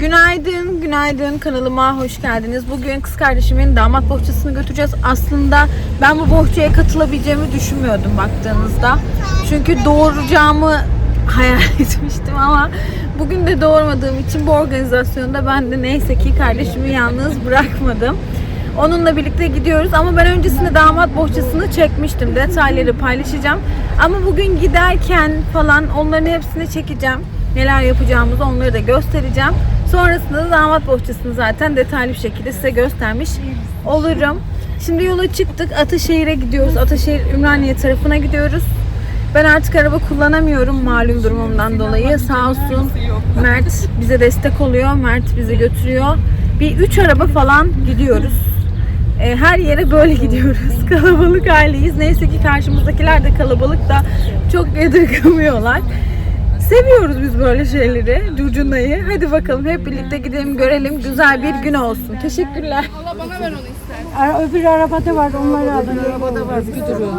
Günaydın, günaydın kanalıma hoş geldiniz. Bugün kız kardeşimin damat bohçasını götüreceğiz. Aslında ben bu bohçaya katılabileceğimi düşünmüyordum baktığınızda. Çünkü doğuracağımı hayal etmiştim ama bugün de doğurmadığım için bu organizasyonda ben de neyse ki kardeşimi yalnız bırakmadım. Onunla birlikte gidiyoruz ama ben öncesinde damat bohçasını çekmiştim. Detayları paylaşacağım. Ama bugün giderken falan onların hepsini çekeceğim. Neler yapacağımızı onları da göstereceğim. Sonrasında da damat bohçasını zaten detaylı bir şekilde size göstermiş olurum. Şimdi yola çıktık. Ataşehir'e gidiyoruz. Ataşehir Ümraniye tarafına gidiyoruz. Ben artık araba kullanamıyorum malum durumumdan dolayı. Sağ olsun Mert bize destek oluyor. Mert bizi götürüyor. Bir üç araba falan gidiyoruz. E, her yere böyle gidiyoruz. Kalabalık aileyiz. Neyse ki karşımızdakiler de kalabalık da çok yadırgamıyorlar. Seviyoruz biz böyle şeyleri. Curcunayı. Hadi bakalım hep birlikte gidelim görelim. Güzel bir gün olsun. Teşekkürler. Ara- Öbür arabada var, onları alın. Arabada var, bir duruyor.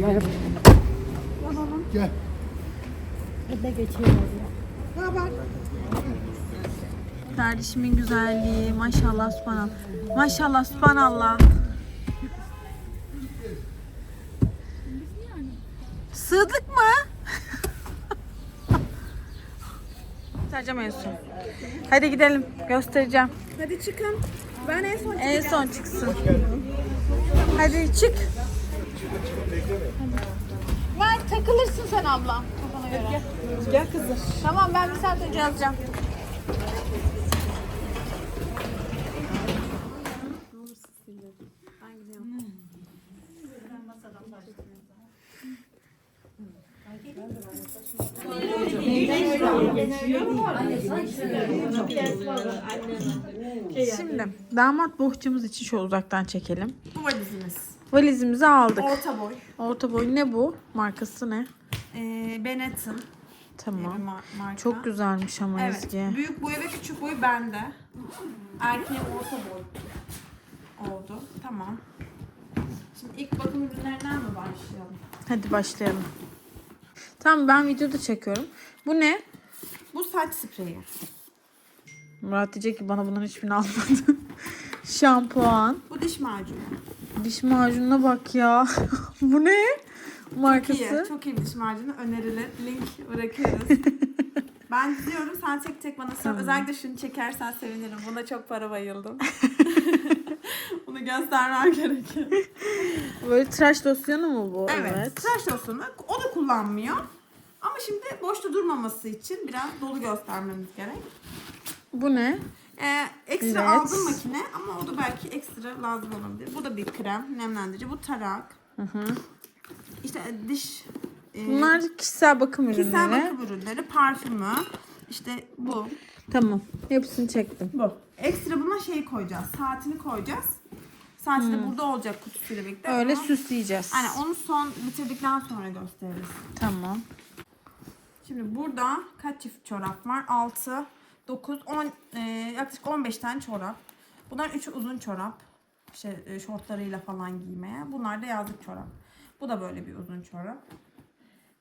Gel. Gel. Kardeşimin güzelliği. Maşallah subhanallah. Maşallah subhanallah. Sığdık mı? Göstereceğim en son. Hadi gidelim. Göstereceğim. Hadi çıkın. Ben en son En son çıksın. Hadi çık. Ver takılırsın sen ablam. Kafana göre. Gel kızım. Tamam ben bir saat önce yazacağım. Şimdi damat bohçamız için şu uzaktan çekelim. Bu valizimiz. Valizimizi aldık. Orta boy. Orta boy ne bu? Markası ne? Ee, Benetton. Tamam. bir mar- marka. Çok güzelmiş ama Evet. Ezgi. Büyük boy ve küçük boy bende. Erkeğe orta boy oldu. Tamam. Şimdi ilk bakım ürünlerinden mi başlayalım? Hadi başlayalım. Tamam ben videoda çekiyorum. Bu ne? Bu saç spreyi. Murat diyecek ki bana bunların hiçbirini almadın. Şampuan. Bu diş macunu. Diş macununa bak ya. Bu ne? Markası. İyi. Çok iyi diş macunu. Önerilir. Link bırakıyoruz. ben diyorum sen tek tek bana sor. Özellikle şunu çekersen sevinirim. Buna çok para bayıldım. Bunu göstermem gerekiyor. Böyle tıraş losyonu mu bu? Evet. Tıraş losyonu. O da kullanmıyor. Ama şimdi boşta durmaması için biraz dolu göstermemiz gerek. Bu ne? Ee, ekstra Evet. aldım makine ama o da belki ekstra lazım olabilir. Bu da bir krem, nemlendirici. Bu tarak. Hı hı. İşte diş e, Bunlar kişisel bakım ürünleri. kişisel bakım ürünleri, parfümü. İşte bu. Tamam. Hepsini çektim. Bu. Ekstra buna şey koyacağız. Saatini koyacağız. Saati de burada olacak kutusuyla birlikte. Öyle süsleyeceğiz. Aynen onu son bitirdikten sonra gösteririz. Tamam. Şimdi burada kaç çift çorap var? 6, 9, 10, e, yaklaşık 15 tane çorap. Bunlar 3 uzun çorap. İşte e, şortlarıyla falan giymeye. Bunlar da yazlık çorap. Bu da böyle bir uzun çorap.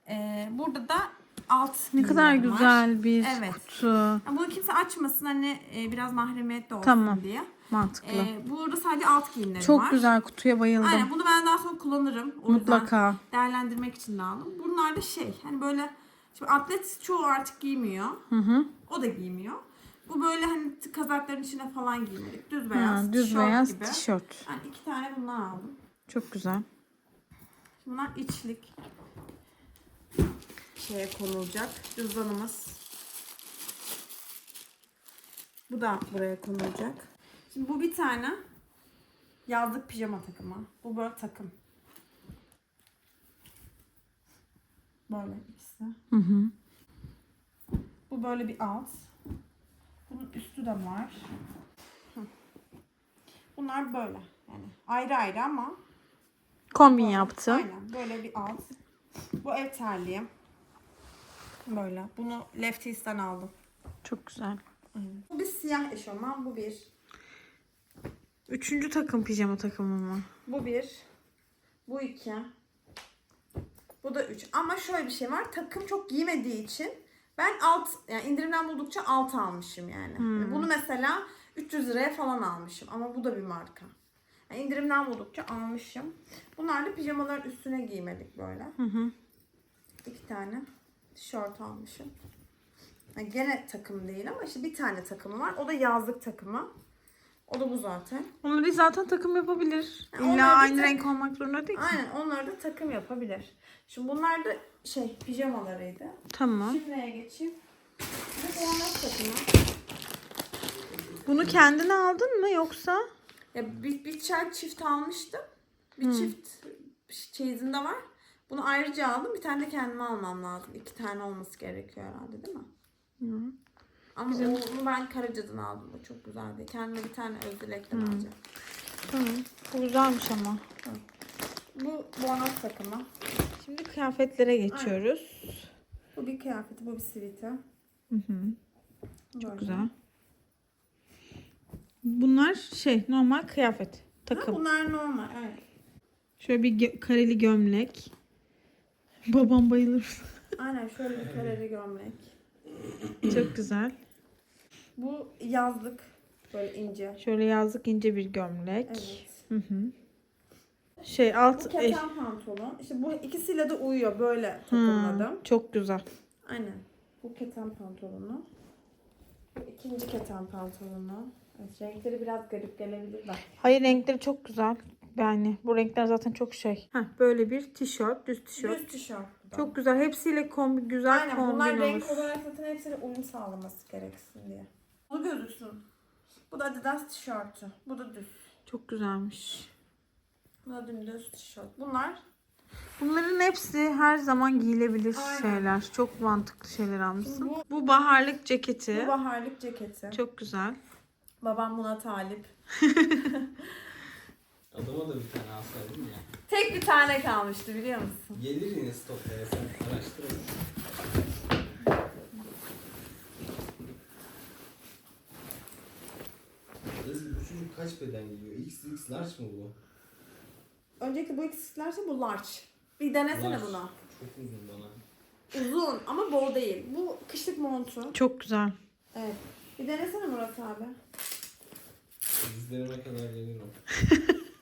E, burada da alt Ne kadar var. güzel bir Evet. kutu. Yani Bunu kimse açmasın hani e, biraz mahremiyetli olsun Tamam. diye. Mantıklı. E, burada sadece alt giyimlerim Çok var. güzel kutuya bayıldım. Aynen bunu ben daha sonra kullanırım. O Mutlaka. değerlendirmek için de aldım. Bunlar da şey hani böyle şimdi atlet çoğu artık giymiyor. Hı hı. O da giymiyor. Bu böyle hani kazakların içine falan giymelik. Düz beyaz Ha, düz tişört beyaz gibi. tişört. Yani iki tane bundan aldım. Çok güzel. Bunlar içlik. Şeye konulacak. Cüzdanımız. Bu da buraya konulacak. Şimdi bu bir tane yazlık pijama takımı. Bu böyle takım. Böyle ikisi. Hı hı. Bu böyle bir alt. Bunun üstü de var. Bunlar böyle. Yani ayrı ayrı ama Kombin yaptı. Aynen böyle bir alt. Bu ev terliği. Böyle. Bunu Lefties'ten aldım. Çok güzel. Bu bir siyah eşofman. Bu bir. Üçüncü takım pijama takımı mı? Bu bir. Bu iki. Bu da üç. Ama şöyle bir şey var. Takım çok giymediği için Ben alt yani indirimden buldukça alt almışım yani. Yani Bunu mesela 300 liraya falan almışım ama bu da bir marka. Yani indirimden buldukça almışım. Bunlar da pijamaların üstüne giymedik böyle. İki tane tişört almışım. Yani gene takım değil ama işte bir tane takımı var. O da yazlık takımı. O da bu zaten. Onları zaten takım yapabilir. Ya onlar İlla aynı tek- renk olmak zorunda değil. Aynen onları da takım yapabilir. Şimdi bunlar da şey pijamalarıydı. Tamam. Şimdi neye geçeyim? Bu format takımı. Bunu kendine aldın mı yoksa? Ya bir, bir çay çift almıştım. Bir çift çeyizinde var. Bunu ayrıca aldım. Bir tane de kendime almam lazım. İki tane olması gerekiyor herhalde değil mi? Ama onu ben Karaca'dan aldım. O çok güzeldi. Kendime bir tane öz dilekten alacağım. Tamam. Bu güzelmiş ama. Bu bornoz takımı. Şimdi kıyafetlere geçiyoruz. Bu bir kıyafeti, bu bir siviti. Çok güzel. Bunlar şey normal kıyafet. Ha, Takım. bunlar normal. Evet. Şöyle bir gö- kareli gömlek. Babam bayılır. Aynen şöyle bir kareli gömlek. Çok güzel. Bu yazlık. Böyle ince. Şöyle yazlık ince bir gömlek. Evet. Hı hı. Şey Bu alt e, keten pantolon. İşte bu ikisiyle de uyuyor. Böyle Hı, takımladım. çok güzel. Aynen. Bu keten pantolonu. Bu ikinci keten pantolonu. Evet, renkleri biraz garip gelebilir bak. Hayır renkleri çok güzel. Yani bu renkler zaten çok şey. Heh, böyle bir tişört, düz tişört. Düz tişört. bu. Çok güzel. Hepsiyle kombi güzel Aynen kombin bunlar olur. renk olarak zaten hepsine uyum sağlaması gereksin diye. Bu gözüksün. Bu da Adidas tişörtü. Bu da düz. Çok güzelmiş. Bu dümdüz tişört. Bunlar Bunların hepsi her zaman giyilebilir Aynen. şeyler. Çok mantıklı şeyler almışsın. Bu- Bu, baharlık ceketi. bu baharlık ceketi. Çok güzel. Babam buna talip. Adama da bir tane alsaydım ya. Tek bir tane kalmıştı biliyor musun? Gelir yine stoklara sen araştır. Ezgi bu çocuk kaç beden giyiyor? XX large mı bu? Önceki bu ikisilerse bu large. Bir denesene Large. bunu. Çok uzun bana. Uzun ama bol değil. Bu kışlık montu. Çok güzel. Evet. Bir denesene Murat abi. Dizlerime kadar gelir o.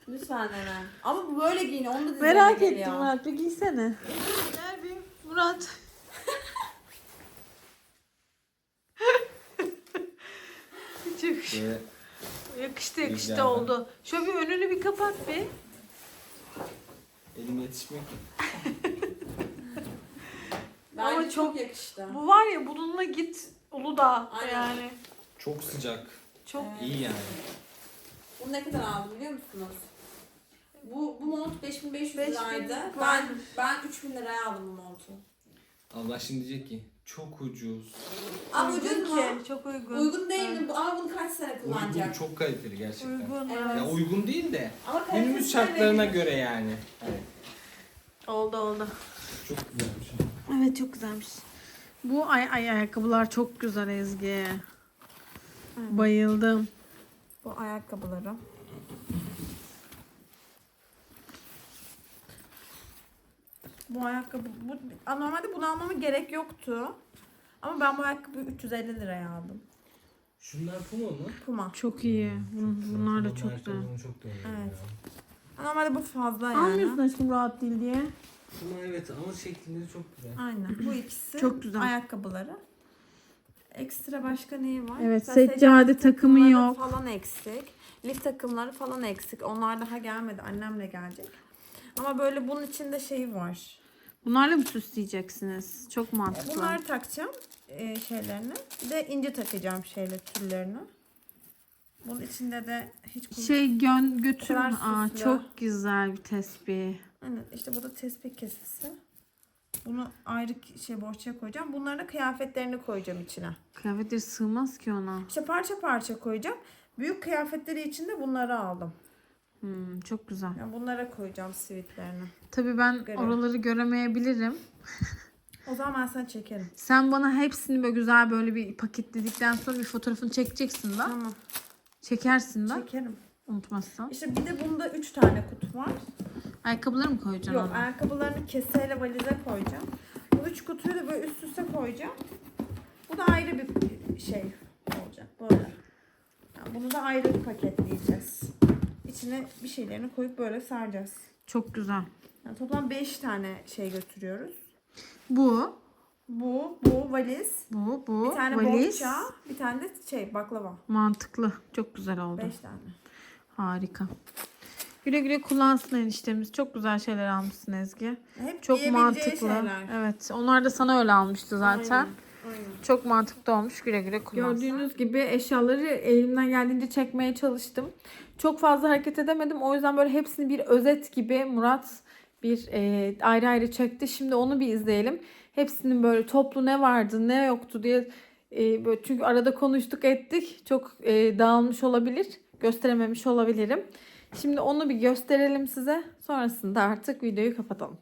Lütfen dene. Ama bu böyle giyin. Onu da dizlerine Merak geliyor. ettim Murat. Bir giysene. Gel bir Murat. Çok yakıştı yakıştı oldu. Şöyle bir önünü bir kapat bir. Elime yetişmek. Bence Ama çok, çok- yakıştı. Bu var ya bununla git Uludağ Aynen. yani. Çok sıcak. Çok Evet. İyi yani. Bunu ne kadar aldım biliyor musunuz? Bu, bu mont 5500 5000 liraydı. Ben, ben 3000 liraya aldım bu montu. Allah şimdi diyecek ki çok ucuz. Ama ucuz uygun mu? ki, Çok uygun. Uygun değil mi? Bu- Ama bunu kaç sene Uygun kullanacak? çok kaliteli gerçekten. Uygun. Evet. Ya uygun değil de Ama günümüz şartlarına belli. göre yani. Oldu oldu. Çok güzelmiş. Evet çok güzelmiş. Bu ay ay ayakkabılar çok güzel Ezgi. Bayıldım. Bu ayakkabıları. Bu ayakkabı, bu, normalde bunu almama gerek yoktu. Ama ben bu ayakkabıyı 350 liraya aldım. Şunlar Puma mı? Puma. Çok iyi. Bun- Bunlar da çok güzel. Ayakkabılarını çok beğeniyorum Evet. ya. Normalde bu fazla yani. Almıyorsun aşkım rahat değil diye. Puma evet ama şekilleri çok güzel. Aynen. Bu ikisi Çok güzel. ayakkabıları. Ekstra başka neyi var? Evet, Mesela seccade takımı takımları yok. falan eksik. Lif takımları falan eksik. Onlar daha gelmedi. Annemle gelecek. Ama böyle bunun içinde şey var. Bunlarla mı süsleyeceksiniz? Çok mantıklı. Bunları takacağım e, şeylerini. Bir de ince takacağım şeyle tüllerini. Bunun içinde de hiç kum... Şey gön götür. kadar Aa, süslü. çok güzel bir tespih. Aynen işte bu da tespih kesesi. Bunu ayrı şey bohçaya koyacağım. Bunları da kıyafetlerini koyacağım içine. Kıyafetleri sığmaz ki ona. İşte parça parça koyacağım. Büyük kıyafetleri için de bunları aldım. Hmm, çok güzel. Yani bunlara koyacağım sivitlerini. Tabii ben Göre. oraları göremeyebilirim. O zaman ben sana çekerim. Sen bana hepsini böyle güzel böyle bir paketledikten sonra bir fotoğrafını çekeceksin da. Tamam. Çekersin de. Çekerim. Unutmazsan. İşte bir de bunda 3 tane kutu var. Ayakkabıları mı koyacaksın Yok ona? ayakkabılarını keseyle valize koyacağım. Bu üç kutuyu da böyle üst üste koyacağım. Bu da ayrı bir şey olacak böyle. Yani bunu da ayrı bir paketleyeceğiz. İçine bir şeylerini koyup böyle saracağız. Çok güzel. Yani toplam 5 tane şey götürüyoruz. Bu, Bu, bu valiz, bu, bu. bir tane valiz. bohça, bir tane de şey baklava. Mantıklı. Çok güzel oldu. 5 tane. Harika. Güle güle kullansın eniştemiz. Çok güzel şeyler almışsın Ezgi. Hep Çok yiyebileceği mantıklı. şeyler. Evet. Onlar da sana öyle almıştı zaten. Aynen, aynen. Çok mantıklı olmuş. Güle güle kullansın. Gördüğünüz gibi eşyaları elimden geldiğince çekmeye çalıştım. Çok fazla hareket edemedim. O yüzden böyle hepsini bir özet gibi Murat bir e, ayrı ayrı çekti. Şimdi onu bir izleyelim. Hepsinin böyle toplu ne vardı ne yoktu diye e, böyle çünkü arada konuştuk ettik. Çok e, dağılmış olabilir. Gösterememiş olabilirim. Şimdi onu bir gösterelim size. Sonrasında artık videoyu kapatalım.